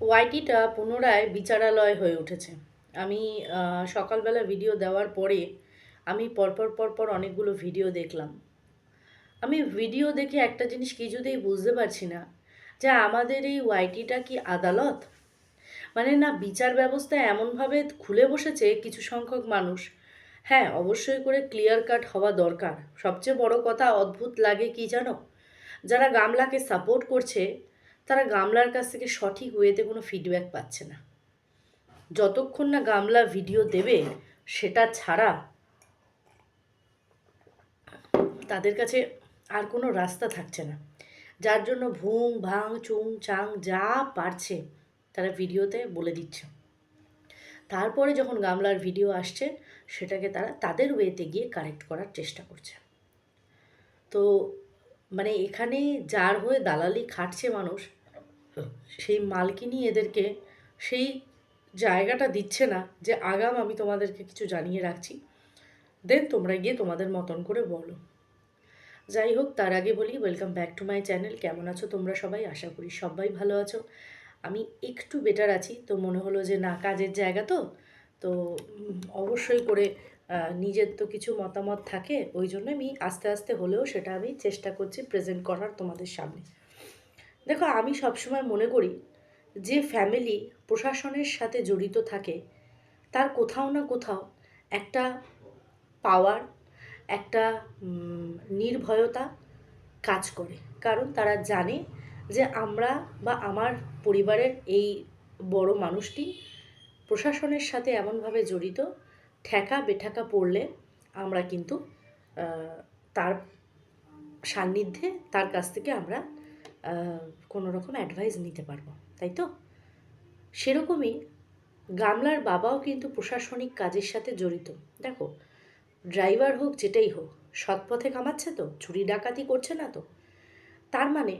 ওয়াইটিটা পুনরায় বিচারালয় হয়ে উঠেছে। আমি সকালবেলা ভিডিও দেওয়ার পরে আমি পরপর পরপর অনেকগুলো ভিডিও দেখলাম। আমি ভিডিও দেখে একটা জিনিস কিছুতেই বুঝতে পারছি না, যে আমাদের এই ওয়াইটিটা কি আদালত? মানে না, বিচার ব্যবস্থা এমনভাবে খুলে বসেছে কিছু সংখ্যক মানুষ। হ্যাঁ অবশ্যই করে ক্লিয়ার কাট হওয়া দরকার। সবচেয়ে বড় কথা, অদ্ভুত লাগে কি জানো? যারা গামলাকে সাপোর্ট করছে তারা গামলার কাছ থেকে সঠিক ওয়েতে কোনো ফিডব্যাক পাচ্ছে না। যতক্ষণ না গামলা ভিডিও দেবে, সেটা ছাড়া তাদের কাছে আর কোনো রাস্তা থাকছে না। যার জন্য ভুং, ভাং, চুং, চাং যা পারছে তারা ভিডিওতে বলে দিচ্ছে। তারপরে যখন গামলার ভিডিও আসছে, সেটাকে তারা তাদের ওয়েতে গিয়ে কারেক্ট করার চেষ্টা করছে। তো মানে এখানে যার হয়ে দালালি খাটছে মানুষ সেই মালকিনি এদেরকে সেই জায়গাটা দিচ্ছে না যে আগাম আমি তোমাদেরকে কিছু জানিয়ে রাখছি। দেন তোমরা গিয়ে তোমাদের মতন করে বলো। যাই হোক, তার আগে বলি welcome back to my channel কেমন আছো তোমরা সবাই? আশা করি সবাই ভালো আছো। আমি একটু বেটার আছি। তো মনে হলো যে না, কাজের জায়গা তো। তো অবশ্যই করে নিজের তো কিছু মতামত থাকে। ওই জন্য আমি আস্তে আস্তে হলেও সেটা আমি চেষ্টা করছি প্রেজেন্ট করার তোমাদের সামনে। দেখো, আমি সবসময় মনে করি যে ফ্যামিলি প্রশাসনের সাথে জড়িত থাকে, তার কোথাও না কোথাও একটা পাওয়ার একটা নির্ভয়তা কাজ করে। কারণ তারা জানে যে আমরা বা আমার পরিবারের এই বড় মানুষটি প্রশাসনের সাথে এমনভাবে জড়িত, ঠেকা বেঠাকা পড়লে আমরা কিন্তু তার সান্নিধ্যে, তার কাছ থেকে আমরা কোনো রকম অ্যাডভাইস নিতে পারব, তাই তো? সেরকমই গামলার বাবাও কিন্তু প্রশাসনিক কাজের সাথে জড়িত। দেখো ড্রাইভার হোক যেটাই হোক, সৎ পথে কামাচ্ছে তো, চুরি ডাকাতি করছে না তো। তার মানে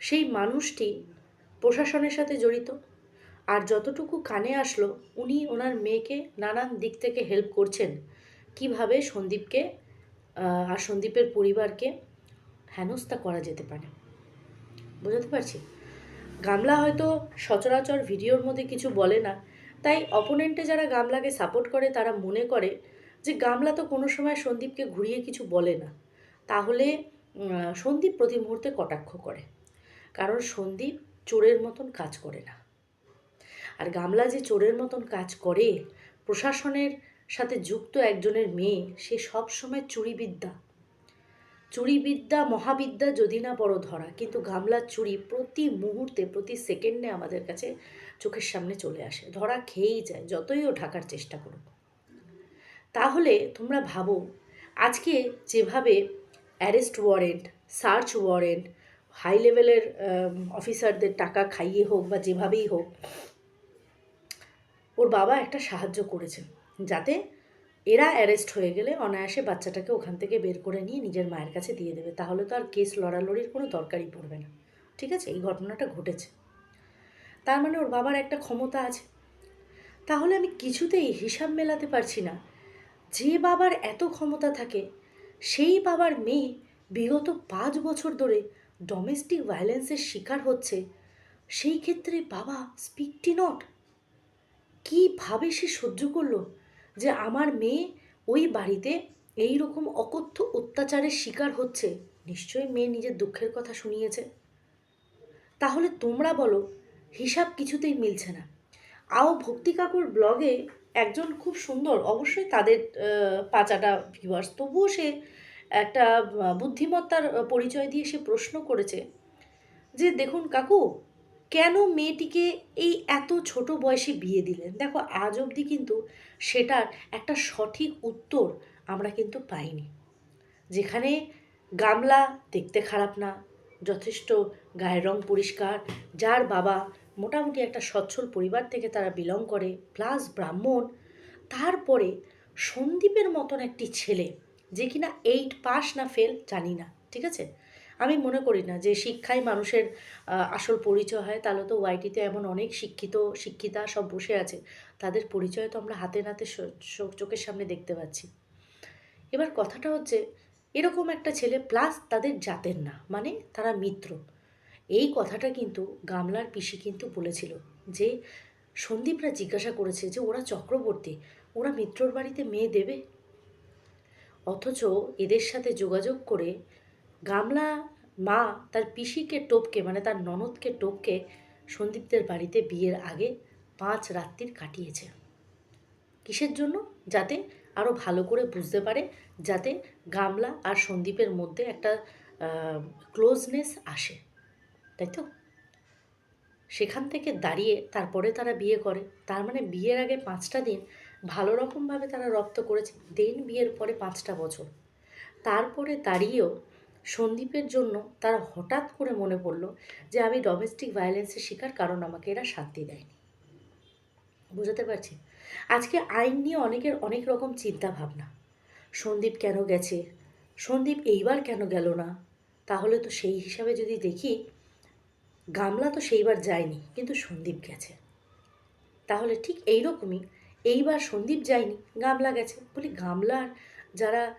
সেই মানুষটি প্রশাসনের সাথে জড়িত, আর যতটুকু কানে আসলো, উনি ওনার মেয়েকে নানান দিক থেকে হেল্প করছেন। কীভাবে সন্দীপকে আর সন্দীপের পরিবারকে হেনস্থা করা যেতে পারে। বোঝাতে পারছি? গামলা হয়তো সচরাচর ভিডিওর মধ্যে কিছু বলে না, তাই অপোনেন্টে যারা গামলাকে সাপোর্ট করে, তারা মনে করে যে গামলা তো কোনো সময় সন্দীপকে ঘুরিয়ে কিছু বলে না। তাহলে সন্দীপ প্রতি মুহূর্তে কটাক্ষ করে। কারণ সন্দীপ চোরের মতন কাজ করে না। আর গামলা যে চোরের মতন কাজ করে, প্রশাসনের সাথে যুক্ত একজনের মেয়ে, সে সব সময় চুরিবিদ্যা। চুরিবিদ্যা, মহাবিদ্যা যদি না বড় ধরা, কিন্তু গামলার চুরি প্রতি মুহূর্তে, প্রতি সেকেন্ডে আমাদের কাছে চোখের সামনে চলে আসে। ধরা খেয়েই যায়, যতই ও ঢাকার চেষ্টা করুক। তাহলে তোমরা ভাবো, আজকে যেভাবে arrest warrant, search warrant, high লেভেলের অফিসারদের টাকা খাইয়ে হোক বা যেভাবেই হোক, ওর বাবা একটা সাহায্য করেছেন। যাতে এরা অ্যারেস্ট হয়ে গেলে অনায়াসে বাচ্চাটাকে ওখান থেকে বের করে নিয়ে নিজের মায়ের কাছে দিয়ে দেবে। তাহলে তো আর কেস লড়ালড়ির কোনো দরকারই পড়বে না। ঠিক আছে? এই ঘটনাটা ঘটেছে। তার মানে ওর বাবার একটা ক্ষমতা আছে। তাহলে আমি কিছুতেই হিসাব মেলাতে পারছি না। যে বাবার এত ক্ষমতা থাকে, সেই বাবার মেয়ে বিগত পাঁচ বছর ধরে ডোমেস্টিক ভায়োলেন্সের শিকার হচ্ছে, সেই ক্ষেত্রে বাবা স্পিকটি নট কীভাবে সে সহ্য করল? যে আমার মেয়ে ওই বাড়িতে এই রকম অকথ্য অত্যাচারের শিকার হচ্ছে। নিশ্চয়ই মেয়ে নিজের দুঃখের কথা শুনিয়েছে। তাহলে তোমরা বলো, হিসাব কিছুতেই মিলছে না। আও ভক্তি কাকুর ব্লগে একজন খুব সুন্দর, অবশ্যই তাদের পাঁচাটা ভিউয়ার্স তবুও সে একটা বুদ্ধিমত্তার পরিচয় দিয়ে সে প্রশ্ন করেছে যে, দেখুন কাকু কেন মেয়েটিকে এই এত ছোট বয়সে বিয়ে দিলেন? দেখো, আজ অবধি কিন্তু সেটার একটা সঠিক উত্তর আমরা কিন্তু পাইনি। যেখানে গামলা দেখতে খারাপ না, যথেষ্ট গায়ের রং পরিষ্কার, যার বাবা মোটামুটি একটা সচ্ছল পরিবার থেকে তারা বিলং করে প্লাস ব্রাহ্মণ, তারপরে সন্দীপের মতন একটি ছেলে, যে কিনা এইট পাস না ফেল জানি না, ঠিক আছে? আমি মনে করি না যে শিক্ষাই মানুষের আসল পরিচয় হয়। তাহলে তো ওয়াইটিতে এমন অনেক শিক্ষিত, শিক্ষিতা সব বসে আছে। তাদের পরিচয় তো আমরা হাতে নাতে চোখের সামনে দেখতে পাচ্ছি। এবার কথাটা হচ্ছে, এরকম একটা ছেলে প্লাস তাদের জাতের না মানে তারা মিত্র। এই কথাটা কিন্তু গামলার পিসি কিন্তু বলেছিল যে, সন্দীপরা জিজ্ঞাসা করেছে যে, ওরা চক্রবর্তী, ওরা মিত্রর বাড়িতে মেয়ে দেবে? অথচ এদের সাথে যোগাযোগ করে গামলা মা তার পিসিকে টপকে মানে তার ননদকে টপকে সন্দীপদের বাড়িতে বিয়ের আগে পাঁচ রাত্রির কাটিয়েছে। কিসের জন্য? যাতে আরও ভালো করে বুঝতে পারে, যাতে গামলা আর সন্দীপের মধ্যে একটা ক্লোজনেস আসে, তাই তো? সেখান থেকে দাঁড়িয়ে তারপরে তারা বিয়ে করে। তার মানে বিয়ের আগে পাঁচটা দিন ভালো রকমভাবে তারা রপ্ত করেছে। দেন বিয়ের পরে পাঁচটা বছর। তারপরে দাঁড়িয়েও সন্দীপের জন্য তার হঠাৎ করে মনে পড়ল যে আমি ডোমেস্টিক ভায়োলেন্সের শিকার, কারণ আমাকে এরা শান্তি দেয়নি। বুঝতে পারছি? আজকে আইন নিয়ে অনেকের অনেক রকম চিন্তা ভাবনা। সন্দীপ কেন গেছে? সন্দীপ এইবার কেন গেল না? তাহলে তো সেই হিসাবে যদি দেখি, গামলা তো সেইবার যায়নি, কিন্তু সন্দীপ গেছে। তাহলে ঠিক এই রকমই এইবার সন্দীপ যায়নি, গামলা গেছে। বলি, গামলার যারা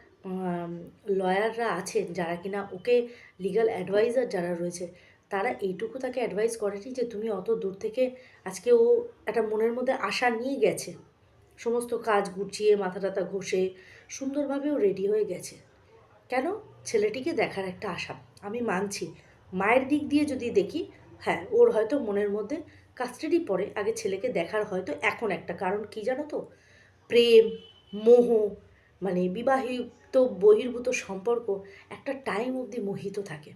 লয়াররা আছেন যারা কিনা ওকে লিগাল অ্যাডভাইজার যারা রয়েছে, তারা এইটুকু তাকে অ্যাডভাইস করেনি যে তুমি অত দূর থেকে আজকে ও একটা মনের মধ্যে আশা নিয়ে গেছে। সমস্ত কাজ গুছিয়ে, মাথা টাথা ঘষে সুন্দরভাবেও রেডি হয়ে গেছে। কেন? ছেলেটিকে দেখার একটা আশা। আমি মানছি। মায়ের দিক দিয়ে যদি দেখি হ্যাঁ ওর হয়তো মনের মধ্যে কাস্টাডি পড়ে। আগে ছেলেকে দেখার হয়তো এখন একটা। কারণ কি জানো তো? প্রেম, মোহ মানে বিবাহিত বহির্ভূত সম্পর্ক একটা টাইম অবধি মোহিত থাকে।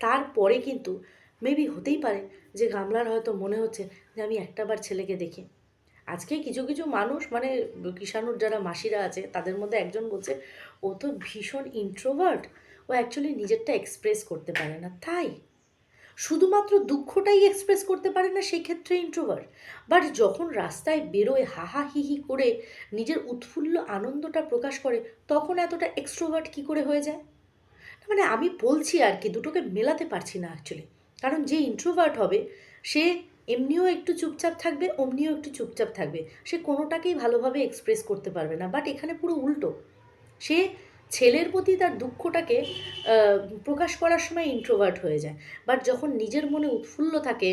তারপরে কিন্তু মেবি হতেই পারে যে গামলার হয়তো মনে হচ্ছে যে আমি একটাবার ছেলেকে দেখি। আজকে কিছু কিছু মানুষ মানে কিষাণুর যারা মাসিরা আছে, তাদের মধ্যে একজন বলছে, ও তো ভীষণ ইন্ট্রোভার্ট ও অ্যাকচুয়ালি নিজেরটা এক্সপ্রেস করতে পারে না। তাই শুধুমাত্র দুঃখটাই এক্সপ্রেস করতে পারে না সেই ক্ষেত্রে ইন্ট্রোভার্ট বাট যখন রাস্তায় বেরোয় হাহা হিহি করে নিজের উৎফুল্ল আনন্দটা প্রকাশ করে, তখন এতটা এক্সট্রোভার্ট কী করে হয়ে যায়? মানে আমি বলছি আর কি, দুটোকে মেলাতে পারছি না অ্যাকচুয়ালি কারণ যে ইন্ট্রোভার্ট হবে, সে এমনিও একটু চুপচাপ থাকবে, অমনিও একটু চুপচাপ থাকবে। সে কোনোটাকেই ভালোভাবে এক্সপ্রেস করতে পারবে না। বাট এখানে পুরো উল্টো। সে ছেলের প্রতি তার দুঃখটাকে প্রকাশ করার সময় ইন্ট্রোভার্ট হয়ে যায়। বাট যখন নিজের মনে উৎফুল্ল থাকে,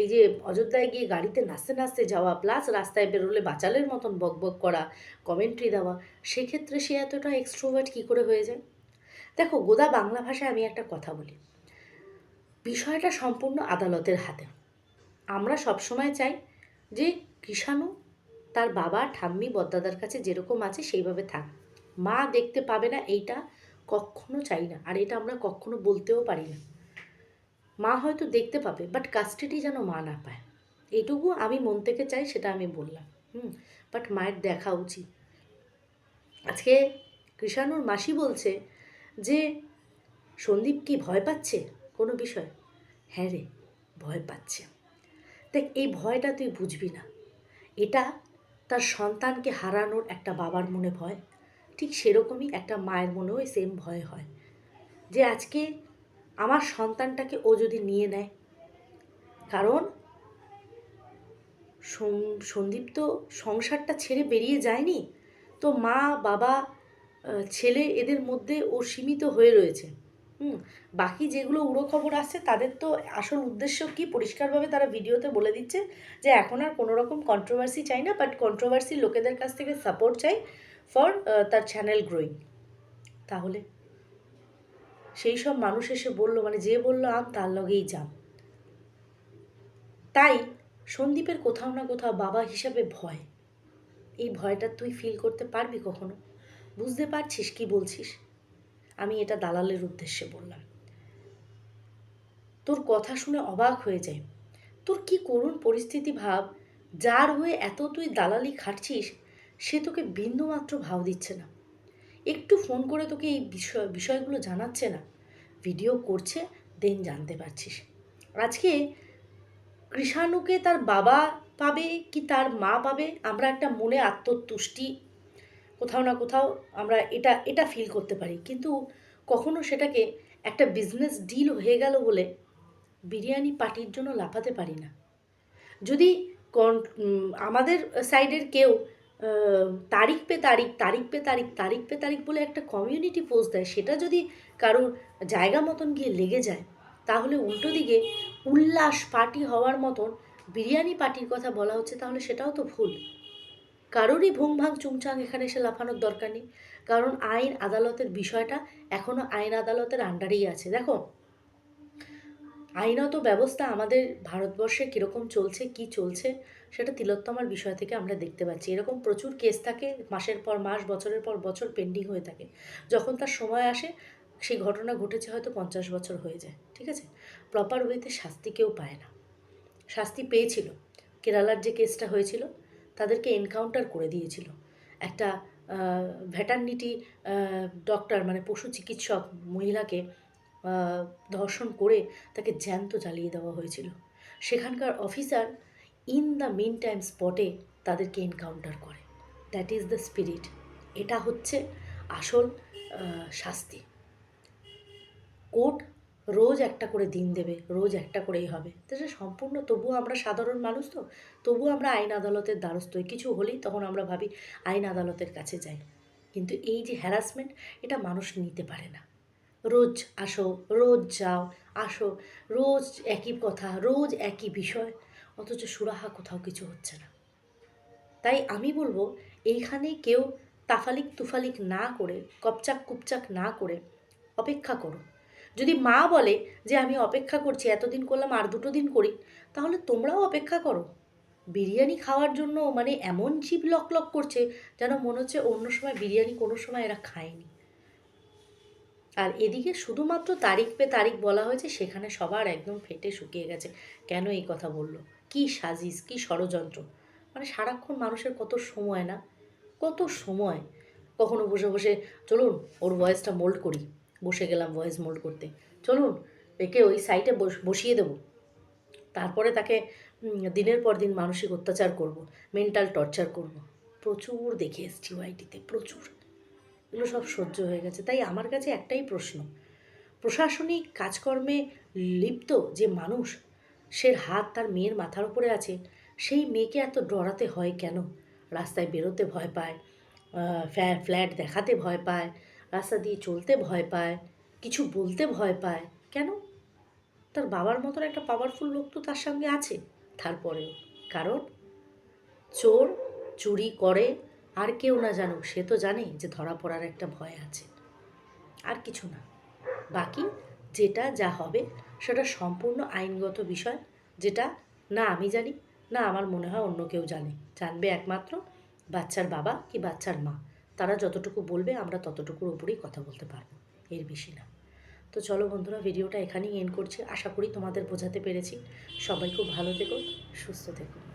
এই যে অযোধ্যায় গিয়ে গাড়িতে নাচতে নাচতে যাওয়া প্লাস রাস্তায় বেরোলে বাচালের মতন বক বক করা কমেন্ট্রি দেওয়া, সেক্ষেত্রে সে এতটা এক্সট্রোভার্ট কী করে হয়ে যায়? দেখো গোদা বাংলা ভাষায় আমি একটা কথা বলি। বিষয়টা সম্পূর্ণ আদালতের হাতে। আমরা সবসময় চাই যে কৃষাণু তার বাবা, ঠাম্মি বদ্দাদার কাছে যেরকম আছে সেইভাবে থাক। মা দেখতে পাবে না, এইটা কখনো চাই না। আর এটা আমরা কখনো বলতেও পারি না। মা হয়তো দেখতে পাবে বাট কাস্টাডি যেন মা না পায়। এইটুকু আমি মন থেকে চাই, সেটা আমি বললাম। হুম বাট মায়ের দেখা উচিত। আজকে কৃষাণুর মাসি বলছে যে, সন্দীপ কি ভয় পাচ্ছে? কোনো বিষয়? হ্যাঁ রে, ভয় পাচ্ছে। দেখ, এই ভয়টা তুই বুঝবি না। এটা তার সন্তানকে হারানোর একটা বাবার মনে ভয়। ঠিক সেরকমই একটা মায়ের মনেও সেম ভয় হয়। যে আজকে আমার সন্তানটাকে ও যদি নিয়ে নেয়, কারণ সন্দীপ তো সংসারটা ছেড়ে বেরিয়ে যায়নি, তো মা, বাবা ছেলে এদের মধ্যে ও সীমিত হয়ে রয়েছে। হুম, বাকি যেগুলো উড়ো খবর আসছে তাদের তো আসল উদ্দেশ্য কি পরিষ্কারভাবে তারা ভিডিওতে বলে দিচ্ছে যে এখন আর কোনো রকম কন্ট্রোভার্সি চাই না বাট কন্ট্রোভার্সি লোকেদের কাছ থেকে সাপোর্ট চাই। ফর তার চ্যানেল গ্রোয়িং তাহলে সেই সব মানুষ এসে বলল মানে যে বলল আম, তার লগেই যাম। তাই সন্দীপের কোথাও না কোথাও বাবা হিসাবে ভয়। এই ভয়টা তুই ফিল করতে পারবি কখনো? বুঝতে পারছিস কি বলছিস? আমি এটা দালালের উদ্দেশ্যে বললাম। তোর কথা শুনে অবাক হয়ে যায় তোর কি করুণ পরিস্থিতি ভাব? যার হয়ে এত তুই দালালি খাটছিস সে তোকে বিন্দুমাত্র ভাব দিচ্ছে না। একটু ফোন করে তোকে এই বিষয় বিষয়গুলো জানাচ্ছে না। ভিডিও করছে, দেন জানতে পারছিস। আজকে কৃষাণুকে তার বাবা পাবে কি তার মা পাবে? আমরা একটা মনে আত্মতুষ্টি, কোথাও না কোথাও আমরা এটা এটা ফিল করতে পারি। কিন্তু কখনো সেটাকে একটা বিজনেস ডিল হয়ে গেল বলে বিরিয়ানি পার্টির জন্য লাফাতে পারি না। যদি আমাদের সাইডের কেউ তারিখ পে তারিখ তারিখ পে তারিখ তারিখ পে তারিখ বলে একটা কমিউনিটি পোস্ট দেয়, সেটা যদি কারোর জায়গা মতন গিয়ে লেগে যায়, তাহলে উল্টো দিকে উল্লাস পার্টি হওয়ার মতন বিরিয়ানি পার্টির কথা বলা হচ্ছে, তাহলে সেটাও তো ভুল। কারোরই ভুং ভাং চুংচাং এখানে এসে লাফানোর দরকার নেই, কারণ আইন আদালতের বিষয়টা এখনও আইন আদালতের আন্ডারেই আছে। দেখো আইনত ব্যবস্থা আমাদের ভারতবর্ষে কীরকম চলছে, কি চলছে, সেটা তিলোত্তমার বিষয় থেকে আমরা দেখতে পাচ্ছি। এরকম প্রচুর কেস থাকে, মাসের পর মাস, বছরের পর বছর পেন্ডিং হয়ে থাকে। যখন তার সময় আসে, সেই ঘটনা ঘটেছে হয়তো পঞ্চাশ বছর হয়ে যায়, ঠিক আছে? প্রপার ওয়েতে শাস্তি কেউ পায় না। শাস্তি পেয়েছিল। কেরালার যে কেসটা হয়েছিল, তাদেরকে এনকাউন্টার করে দিয়েছিল। একটা ভ্যাটার্নিটি ডক্টর মানে পশু চিকিৎসক মহিলাকে ধর্ষণ করে তাকে জ্যান্ত জ্বালিয়ে দেওয়া হয়েছিল। সেখানকার officer in the mean time স্পটে তাদেরকে এনকাউন্টার করে। That is the spirit. এটা হচ্ছে আসল শাস্তি। কোর্ট রোজ একটা করে দিন দেবে, রোজ একটা করেই হবে। তো সে সম্পূর্ণ তবুও আমরা সাধারণ মানুষ তো, তবুও আমরা আইন আদালতের দ্বারস্থ কিছু হলেই তখন আমরা ভাবি আইন আদালতের কাছে যাই। কিন্তু এই যে হ্যারাসমেন্ট এটা মানুষ নিতে পারে না। রোজ আসো, রোজ যাও, আসো, রোজ একই কথা, রোজ একই বিষয়, অথচ সুরাহা কোথাও কিছু হচ্ছে না। তাই আমি বলব, এইখানে কেউ তাফালিক তুফালিক না করে, কপচাক কুপচাক না করে অপেক্ষা করো। যদি মা বলে যে আমি অপেক্ষা করছি, এতদিন করলাম, আর দুটো দিন করি, তাহলে তোমরাও অপেক্ষা করো। বিরিয়ানি খাওয়ার জন্য মানে এমন জিভ লক লক করছে, যেন মনে হচ্ছে অন্য সময় বিরিয়ানি কোনো সময় এরা খায়নি। আর এদিকে শুধুমাত্র তারিখ পে তারিখ বলা হয়েছে, সেখানে সবার একদম ফেটে শুকিয়ে গেছে। কেন এই কথা বলল? কি সাজিস, কি ষড়যন্ত্র? মানে সারাক্ষণ মানুষের কত সময় না? কত সময়? কখনো বসে বসে, চলুন ওর ভয়েসটা মোল্ড করি। বসে গেলাম ভয়েস মোল্ড করতে। চলুন একে ওই সাইটে বসিয়ে দেবো। তারপরে তাকে দিনের পর দিন মানসিক অত্যাচার করব মেন্টাল টর্চার করব। প্রচুর দেখে এসছি ওয়াইটিতে প্রচুর। এগুলো সব সহ্য হয়ে গেছে। তাই আমার কাছে একটাই প্রশ্ন। প্রশাসনিক কাজকর্মে লিপ্ত যে মানুষ সে হাত তার মেয়ের মাথার উপরে আছে, সেই মেয়েকে এত ডরাতে হয় কেন? রাস্তায় বেরোতে ভয় পায় ফ্ল্যাট দেখাতে ভয় পায়, রাস্তা দিয়ে চলতে ভয় পায়, কিছু বলতে ভয় পায়, কেন? তার বাবার মতন একটা পাওয়ারফুল লোক তো তার সঙ্গে আছে, তারপরেও। কারণ চোর চুরি করে আর কেউ না জানুক, সে তো জানে যে ধরা পড়ার একটা ভয় আছে। আর কিছু না। বাকি যেটা যা হবে, সেটা সম্পূর্ণ আইনগত বিষয়, যেটা না আমি জানি, না আমার মনে হয় অন্য কেউ জানে। জানবে একমাত্র বাচ্চার বাবা কি বাচ্চার মা। তারা যতটুকু বলবে, আমরা ততটুকুর উপরেই কথা বলতে পারব। এর বেশি না। তো চলো বন্ধুরা, ভিডিওটা এখানেই এন্ড করছি। আশা করি তোমাদের বোঝাতে পেরেছি। সবাই খুব ভালো থেকো, সুস্থ থেকো।